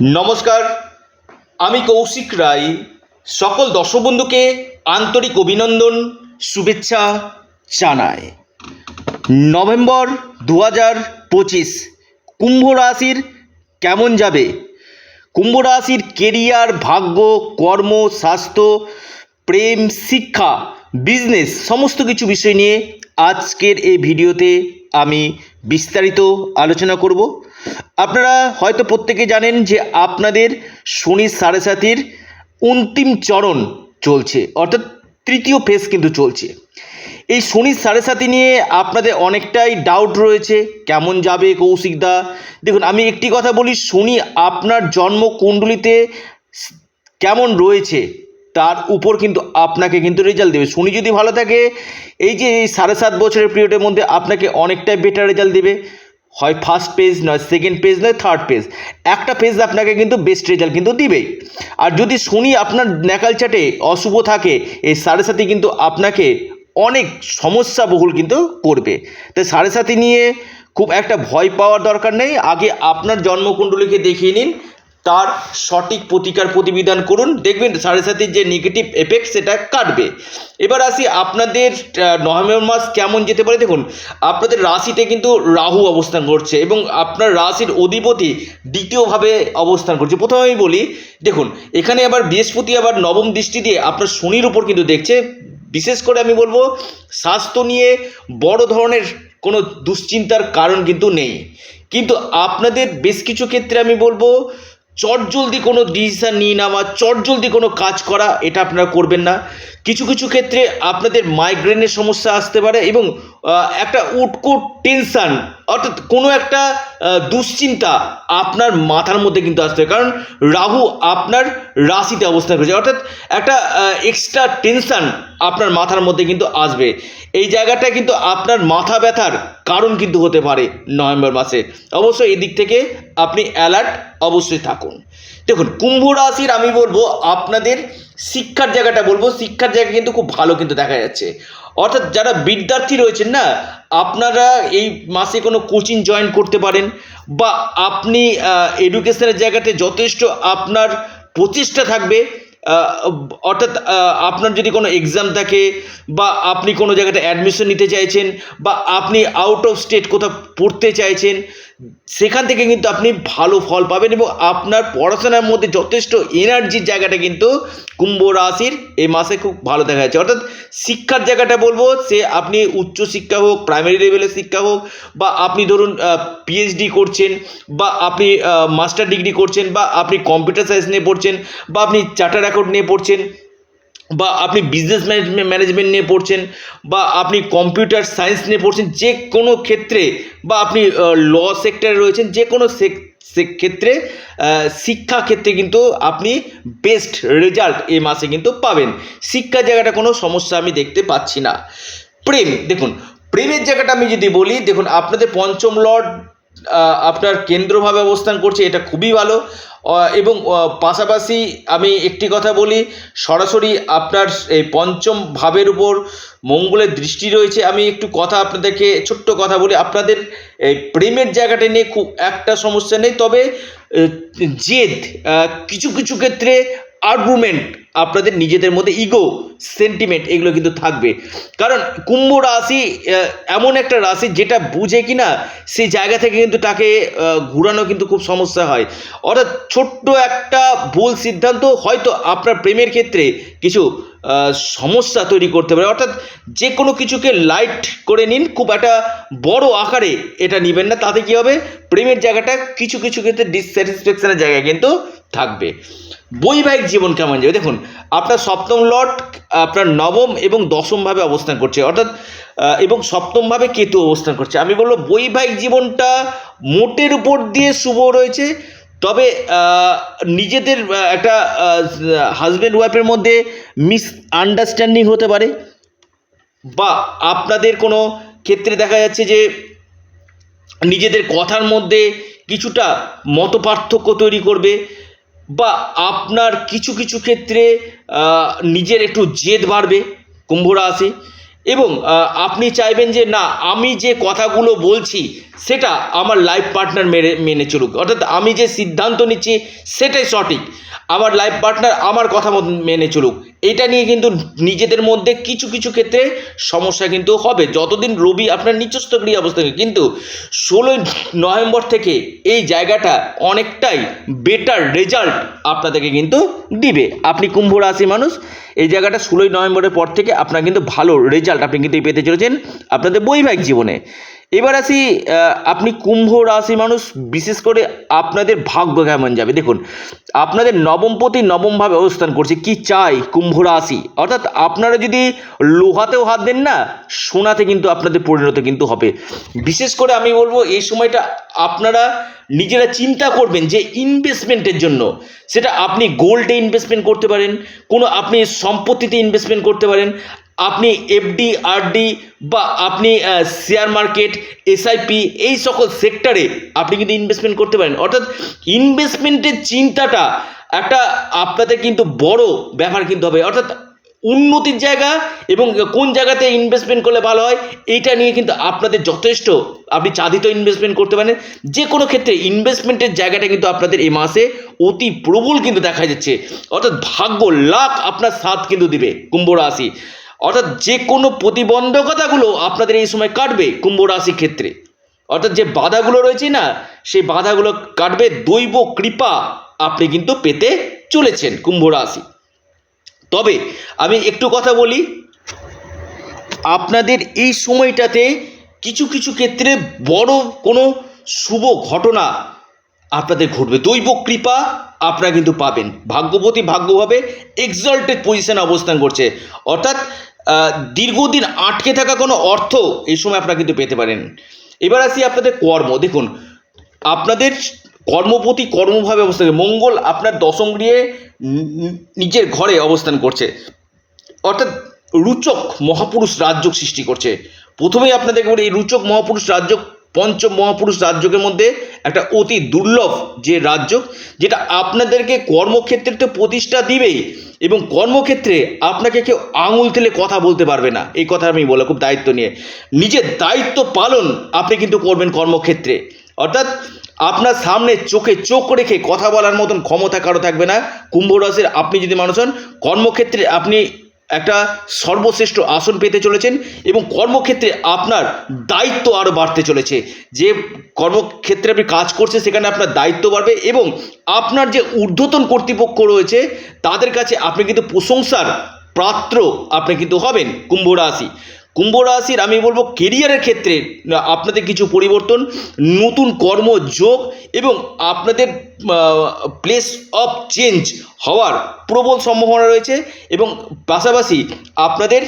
নমস্কার, আমি কৌশিক রায়। সকল দর্শক বন্ধুকে আন্তরিক অভিনন্দন, শুভেচ্ছা জানাই। নভেম্বর দু হাজার পঁচিশ, কুম্ভ রাশির কেমন যাবে? কুম্ভ রাশির কেরিয়ার, ভাগ্য, কর্ম, স্বাস্থ্য, প্রেম, শিক্ষা, বিজনেস, সমস্ত কিছু বিষয় নিয়ে আজকের এই ভিডিওতে আমি বিস্তারিত আলোচনা করব। আপনারা হয়তো প্রত্যেকে জানেন যে আপনাদের শনি সাড়ে সাতির অন্তিম চরণ চলছে, অর্থাৎ তৃতীয় ফেজ কিন্তু চলছে। এই শনির সাড়ে সাতি নিয়ে আপনাদের অনেকটাই ডাউট রয়েছে, কেমন যাবে কৌশিকদা দেখুন, আমি একটি কথা বলি, শনি আপনার জন্ম কুণ্ডলিতে কেমন রয়েছে? তার উপর কিন্তু আপনাকে কিন্তু রেজাল্ট দেবে। শনি যদি ভালো থাকে, এই যে এই সাড়ে সাত বছরের পিরিয়ডের মধ্যে আপনাকে অনেকটাই বেটার রেজাল্ট দেবে। হয় ফার্স্ট পেজ নয় সেকেন্ড পেজ নয় থার্ড পেজ একটা পেজ আপনাকে কিন্তু বেস্ট রেজাল্ট কিন্তু দিবেই। আর যদি শনি আপনার ন্যাকাল চাটে অশুভ থাকে, এই সাড়ে সাথে কিন্তু আপনাকে অনেক সমস্যা বহুল কিন্তু করবে। তাই সাড়ে সাথে নিয়ে খুব একটা ভয় পাওয়ার দরকার নেই। আগে আপনার জন্মকুণ্ডলীকে দেখিয়ে নিন। তার সঠিক প্রতিকার প্রতিবিধান করুন। দেখবেন সাড়ে সাতির যে নেগেটিভ এফেক্ট সেটা কাটবে। এবার আসি আপনাদের নভেম্বর মাস কেমন যেতে পারে দেখুন। আপনাদের রাশিতে কিন্তু রাহু অবস্থান করছে এবং আপনার রাশির অধিপতি দ্বিতীয়ভাবে অবস্থান করছে। প্রথমে আমি বলি, দেখুন, এখানে আবার বৃহস্পতি আবার নবম দৃষ্টি দিয়ে আপনার শনির উপর কিন্তু দেখছে। বিশেষ করে আমি বলব, স্বাস্থ্য নিয়ে বড় ধরনের কোনো দুশ্চিন্তার কারণ কিন্তু নেই। কিন্তু আপনাদের বেশ কিছু ক্ষেত্রে আমি বলব চটজলদি কোনো ডিসিশান নিয়ে নেওয়া চটজলদি কোনো কাজ করা, এটা আপনারা করবেন না। কিছু কিছু ক্ষেত্রে আপনাদের মাইগ্রেনের সমস্যা আসতে পারে এবং একটা উটকুট টেনশান, অর্থাৎ কোনো একটা দুশ্চিন্তা আপনার মাথার মধ্যে কিন্তু আসতে কারণ রাহু আপনার রাশিতে অবস্থান করেছে, অর্থাৎ একটা এক্সট্রা টেনশান আপনার মাথার মধ্যে কিন্তু আসবে। এই জায়গাটা কিন্তু আপনার মাথা ব্যথার কারণ কিন্তু হতে পারে নভেম্বর মাসে। অবশ্যই এদিক থেকে আপনি অ্যালার্ট অবশ্যই থাকুন। দেখুন, কুম্ভ রাশির আমি বলব আপনাদের শিক্ষার জায়গাটা বলব, শিক্ষার জায়গা কিন্তু খুব ভালো কিন্তু দেখা যাচ্ছে। অর্থাৎ যারা বিদ্যার্থী রয়েছেন না, আপনারা এই মাসে কোনো কোচিং জয়েন করতে পারেন বা আপনি এডুকেশনের জায়গাতে যথেষ্ট আপনার প্রচেষ্টা থাকবে। অর্থাৎ আপনার যদি কোনো এক্সাম থাকে বা আপনি কোনো জায়গাতে অ্যাডমিশন নিতে চাইছেন বা আপনি আউট অফ স্টেট কোথাও পড়তে চাইছেন, সেখান থেকে কিন্তু আপনি ভালো ফল পাবেন এবং আপনার পড়াশোনার মধ্যে যথেষ্ট এনার্জির জায়গাটা কিন্তু কুম্ভ রাশির এই মাসে খুব ভালো দেখা যাচ্ছে। অর্থাৎ, শিক্ষার জায়গাটা বলব, সে আপনি উচ্চ শিক্ষা হোক প্রাইমারি লেভেলের শিক্ষা হোক বা আপনি ধরুন পিএইচডি করছেন বা আপনি মাস্টার ডিগ্রি করছেন বা আপনি কম্পিউটার সায়েন্স নিয়ে পড়ছেন বা আপনি চার্টার অ্যাকাউন্ট নিয়ে পড়ছেন, বা আপনি বিজনেস ম্যানেজমেন্ট ম্যানেজমেন্ট নিয়ে পড়ছেন, বা আপনি কম্পিউটার সায়েন্স নিয়ে পড়ছেন, যে কোনো ক্ষেত্রে, বা আপনি ল সেক্টরে রয়েছেন, যে কোনো ক্ষেত্রে শিক্ষা ক্ষেত্রে কিন্তু আপনি বেস্ট রেজাল্ট এই মাসে কিন্তু পাবেন। শিক্ষা জায়গাটা কোনো সমস্যা আমি দেখতে পাচ্ছি না। প্রেম, দেখুন, প্রেমের জায়গাটা আমি যদি বলি, দেখুন, আপনাদের পঞ্চম লর্ড আপনার কেন্দ্রভাবে অবস্থান করছে, এটা খুবই ভালো। এবং পাশাপাশি আমি একটি কথা বলি, সরাসরি আপনার এই পঞ্চম ভাবের উপর মঙ্গলের দৃষ্টি রয়েছে। আমি একটু কথা আপনাদেরকে, ছোট্ট কথা বলি, আপনাদের এই প্রেমের জায়গাটা নিয়ে খুব একটা সমস্যা নেই, তবে জেদ কিছু কিছু ক্ষেত্রে আর্গুমেন্ট আপনাদের নিজেদের মধ্যে ইগো সেন্টিমেন্ট এগুলো কিন্তু থাকবে। কারণ কুম্ভ রাশি এমন একটা রাশি যেটা বুঝে কিনা সেই জায়গা থেকে কিন্তু তাকে ঘুরানো কিন্তু খুব সমস্যা হয়। অর্থাৎ ছোট্ট একটা ভুল সিদ্ধান্ত হয়তো আপনার প্রেমের ক্ষেত্রে কিছু সমস্যা তৈরি করতে পারে। অর্থাৎ যে কোনো কিছুকে লাইট করে নিন, খুব একটা বড় আকারে এটা নেবেন না। তাতে কী হবে? প্রেমের জায়গাটা কিছু কিছু ক্ষেত্রে ডিসস্যাটিসফ্যাকশনের জায়গায় কিন্তু থাকবে। বৈবাহিক জীবন কেমন যাবে? দেখুন, আপনার সপ্তম লট, আপনার নবম এবং দশমভাবে অবস্থান করছে। অর্থাৎ এবং সপ্তমভাবে কেতু অবস্থান করছে। আমি বলব, বৈবাহিক জীবনটা মোটের উপর দিয়ে শুভ রয়েছে। তবে নিজেদের একটা হাজব্যান্ড ওয়াইফের মধ্যে মিস আন্ডারস্ট্যান্ডিং হতে পারে। বা আপনাদের কোনো ক্ষেত্রে দেখা যাচ্ছে যে, নিজেদের কথার মধ্যে কিছুটা মতপার্থক্য তৈরি করবে। বা আপনার কিছু কিছু ক্ষেত্রে নিজের একটু জেদ বাড়বে কুম্ভ রাশি এবং আপনি চাইবেন যে না, আমি যে কথাগুলো বলছি সেটা আমার লাইফ পার্টনার মেনে মেনে চলুক। অর্থাৎ আমি যে সিদ্ধান্ত নিচ্ছি, সেটাই সঠিক। আমার লাইফ পার্টনার আমার কথা মেনে চলুক। এটা নিয়ে কিন্তু নিজেদের মধ্যে কিছু কিছু ক্ষেত্রে সমস্যা কিন্তু হবে। যতদিন রবি আপনার নিচস্থ ক্রিয়া অবস্থা কিন্তু ষোলোই নভেম্বর থেকে এই জায়গাটা অনেকটাই বেটার রেজাল্ট আপনাদেরকে কিন্তু দিবে। আপনি কুম্ভ রাশি মানুষ, এই জায়গাটা ষোলোই নভেম্বরের পর থেকে আপনার কিন্তু ভালো রেজাল্ট আপনি কিন্তু পেতে চলেছেন আপনাদের বৈবাহিক জীবনে। এবার আসি আপনি কুম্ভ রাশি মানুষ, বিশেষ করে আপনাদের ভাগ্য কেমন যাবে? দেখুন, আপনাদের নবমপতি নবমভাবে অবস্থান করছে, কি চাই কুম্ভ রাশি? অর্থাৎ আপনারা যদি লোহাতেও হাত দেন না, সোনাতে কিন্তু আপনাদের পরিণত কিন্তু হবে। বিশেষ করে আমি বলব, এই সময়টা আপনারা নিজেরা চিন্তা করবেন যে ইনভেস্টমেন্টের জন্য। সেটা আপনি গোল্ডে ইনভেস্টমেন্ট করতে পারেন, কোনো আপনি সম্পত্তিতে ইনভেস্টমেন্ট করতে পারেন আপনি এফডি আরডি বা আপনি শেয়ার মার্কেট এসআইপি এই সকল সেক্টরে আপনি কিন্তু ইনভেস্টমেন্ট করতে পারেন। অর্থাৎ ইনভেস্টমেন্টের চিন্তাটা একটা আপনাদের কিন্তু বড় ব্যাপার কিন্তু হবে। অর্থাৎ উন্নতির জায়গা এবং কোন জায়গাতে ইনভেস্টমেন্ট করলে ভালো হয়, এইটা নিয়ে কিন্তু আপনাদের যথেষ্ট আপনি চাঁদিত ইনভেস্টমেন্ট করতে পারেন। যে কোনো ক্ষেত্রে ইনভেস্টমেন্টের জায়গাটা কিন্তু আপনাদের এই মাসে অতি প্রবল কিন্তু দেখা যাচ্ছে। অর্থাৎ ভাগ্য লাখ আপনার সাথ কিন্তু দিবে, কুম্ভ রাশি। অর্থাৎ যে কোনো প্রতিবন্ধকতাগুলো আপনাদের এই সময় কাটবে কুম্ভ রাশির ক্ষেত্রে। অর্থাৎ যে বাধাগুলো রয়েছে না, সেই বাধাগুলো কাটবে দৈব কৃপা আপনি কিন্তু পেতে চলেছেন কুম্ভ রাশি। তবে আমি একটু কথা বলি, আপনাদের এই সময়টাতে কিছু কিছু ক্ষেত্রে বড় কোনো শুভ ঘটনা আপনাদের ঘটবে। দৈব কৃপা আপনারা কিন্তু পাবেন। ভাগ্যবতী ভাগ্যভাবে এক্সল্টেড পজিশনে অবস্থান করছে। অর্থাৎ দীর্ঘদিন আটকে থাকা কোনো অর্থ এই সময় আপনারা কিন্তু পেতে পারেন। এবার আসি আপনাদের কর্ম। দেখুন, আপনাদের কর্মপতি কর্মভাবে অবস্থান। মঙ্গল আপনার দশম গৃহে নিজের ঘরে অবস্থান করছে। অর্থাৎ রুচক মহাপুরুষ রাজ্য সৃষ্টি করছে। প্রথমেই আপনাদেরকে বলি, এই রুচক মহাপুরুষ রাজ্য পঞ্চম মহাপুরুষ রাজ্যকের মধ্যে একটা অতি দুর্লভ যে রাজ্য যেটা আপনাদেরকে কর্মক্ষেত্রে তো প্রতিষ্ঠা দিবেই এবং কর্মক্ষেত্রে আপনাকে কেউ আঙুল তেলে কথা বলতে পারবে না। এই কথা আমি বলা খুব দায়িত্ব নিয়ে। নিজের দায়িত্ব পালন আপনি কিন্তু করবেন কর্মক্ষেত্রে। অর্থাৎ আপনার সামনে চোখে চোখ রেখে কথা বলার মতন ক্ষমতা কারও থাকবে না। কুম্ভ আপনি যদি মানুষ হন, কর্মক্ষেত্রে আপনি একটা সর্বশ্রেষ্ঠ আসন পেতে চলেছেন এবং কর্মক্ষেত্রে আপনার দায়িত্ব আরও বাড়তে চলেছে। যে কর্মক্ষেত্রে আপনি কাজ করছেন, সেখানে আপনার দায়িত্ব বাড়বে এবং আপনার যে ঊর্ধ্বতন কর্তৃপক্ষ রয়েছে, তাদের কাছে আপনি কিন্তু প্রশংসার পাত্র আপনি কিন্তু হবেন কুম্ভ রাশি। কুম্ভ রাশির, আমি বলব কেরিয়ারের ক্ষেত্রে আপনাদের কিছু পরিবর্তন, নতুন কর্মযোগ এবং আপনাদের প্লেস অফ চেঞ্জ হওয়ার প্রবল সম্ভাবনা রয়েছে এবং পাশাপাশি আপনাদের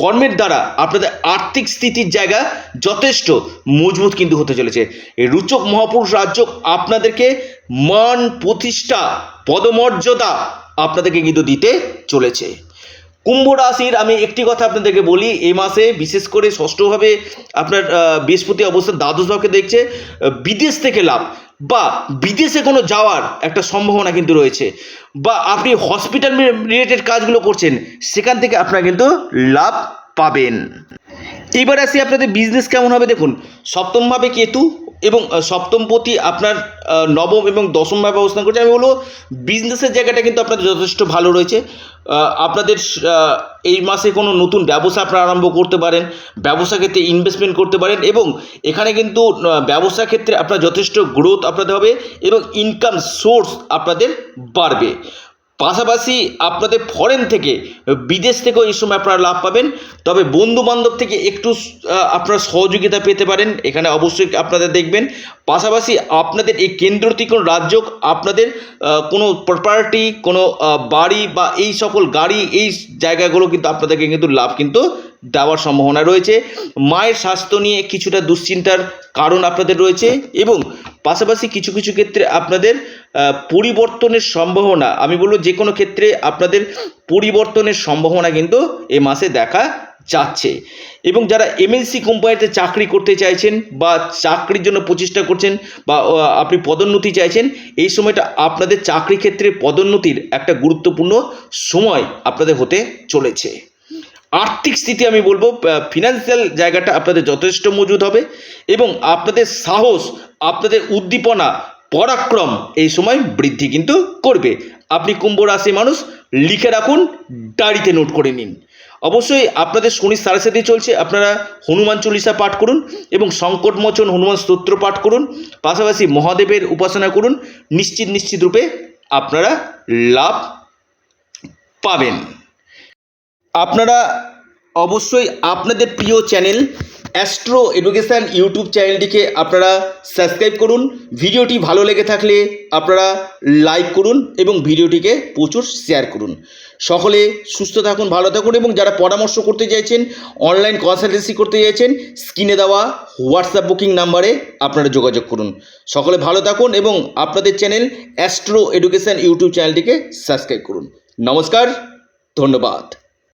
কর্মের দ্বারা আপনাদের আর্থিক স্থিতির জায়গা যথেষ্ট মজবুত কিন্তু হতে চলেছে। এই রুচক মহাপুরুষ রাজ্য আপনাদেরকে মান প্রতিষ্ঠা, পদমর্যাদা আপনাদেরকে কিন্তু দিতে চলেছে। কুম্ভ রাশির আমি একটি কথা আপনাদেরকে বলি এই মাসে বিশেষ করে ষষ্ঠভাবে আপনার বৃহস্পতি অবস্থা দ্বাদশ ভাবকে দেখছে, বিদেশ থেকে লাভ বা বিদেশে কোনো যাওয়ার একটা সম্ভাবনা কিন্তু রয়েছে বা আপনি হসপিটাল রিলেটেড কাজগুলো করছেন, সেখান থেকে আপনারা কিন্তু লাভ পাবেন। এইবার আসি আপনাদের বিজনেস কেমন হবে দেখুন সপ্তমভাবে কেতু এবং সপ্তমপতি আপনার নবম এবং দশমভাবে অবস্থান করছে। আমি বলব বিজনেসের জায়গাটা কিন্তু আপনাদের যথেষ্ট ভালো রয়েছে। আপনাদের এই মাসে কোনো নতুন ব্যবসা আপনারা আরম্ভ করতে পারেন, ব্যবসা ক্ষেত্রে ইনভেস্টমেন্ট করতে পারেন এবং এখানে কিন্তু ব্যবসা ক্ষেত্রে আপনার যথেষ্ট গ্রোথ আপনাদের হবে এবং ইনকাম সোর্স আপনাদের বাড়বে। পাশাপাশি আপনাদের ফরেন থেকে, বিদেশ থেকেও এই সময় আপনারা লাভ পাবেন। তবে বন্ধু বান্ধব থেকে একটু আপনার আপনারা সহযোগিতা পেতে পারেন। এখানে অবশ্যই আপনাদের দেখবেন। পাশাপাশি আপনাদের এই কেন্দ্রটি কোনো রাজ্য, আপনাদের কোনো প্রপার্টি কোনো বাড়ি বা এই সকল গাড়ি, এই জায়গাগুলো কিন্তু আপনাদেরকে কিন্তু লাভ কিন্তু দেওয়ার সম্ভাবনা রয়েছে। মায়ের স্বাস্থ্য নিয়ে কিছুটা দুশ্চিন্তার কারণ আপনাদের রয়েছে এবং পাশাপাশি কিছু কিছু ক্ষেত্রে আপনাদের পরিবর্তনের সম্ভাবনা, আমি বলব যে কোনো ক্ষেত্রে আপনাদের পরিবর্তনের সম্ভাবনা কিন্তু এ মাসে দেখা যাচ্ছে। এবং যারা এমএনসি কোম্পানিতে চাকরি করতে চাইছেন বা চাকরির জন্য প্রচেষ্টা করছেন বা আপনি পদোন্নতি চাইছেন, এই সময়টা আপনাদের চাকরি ক্ষেত্রে পদোন্নতির একটা গুরুত্বপূর্ণ সময় আপনাদের হতে চলেছে। আর্থিক স্থিতি আমি বলব ফিনান্সিয়াল জায়গাটা আপনাদের যথেষ্ট মজুদ হবে এবং আপনাদের সাহস, আপনাদের উদ্দীপনা, পরাক্রম এই সময় বৃদ্ধি কিন্তু করবে। আপনি কুম্ভ রাশি মানুষ, লিখে রাখুন, ডায়েরিতে নোট করে নিন। অবশ্যই আপনাদের শনি সাড়ে চলছে, আপনারা হনুমান চল্লিশা পাঠ করুন এবং সংকটমোচন হনুমান স্তোত্র পাঠ করুন, পাশাপাশি মহাদেবের উপাসনা করুন, নিশ্চিত নিশ্চিত রূপে আপনারা লাভ পাবেন। আপনারা অবশ্যই আপনাদের প্রিয় চ্যানেল অ্যাস্ট্রো এডুকেশান ইউটিউব চ্যানেলটিকে আপনারা সাবস্ক্রাইব করুন। ভিডিওটি ভালো লেগে থাকলে আপনারা লাইক করুন এবং ভিডিওটিকে প্রচুর শেয়ার করুন। সকলে সুস্থ থাকুন, ভালো থাকুন এবং যারা পরামর্শ করতে চাইছেন, অনলাইন কনসালটেন্সি করতে চাইছেন, স্ক্রিনে দেওয়া হোয়াটসঅ্যাপ বুকিং নাম্বারে আপনারা যোগাযোগ করুন। সকলে ভালো থাকুন এবং আপনাদের চ্যানেল অ্যাস্ট্রো এডুকেশান ইউটিউব চ্যানেলটিকে সাবস্ক্রাইব করুন। নমস্কার, ধন্যবাদ।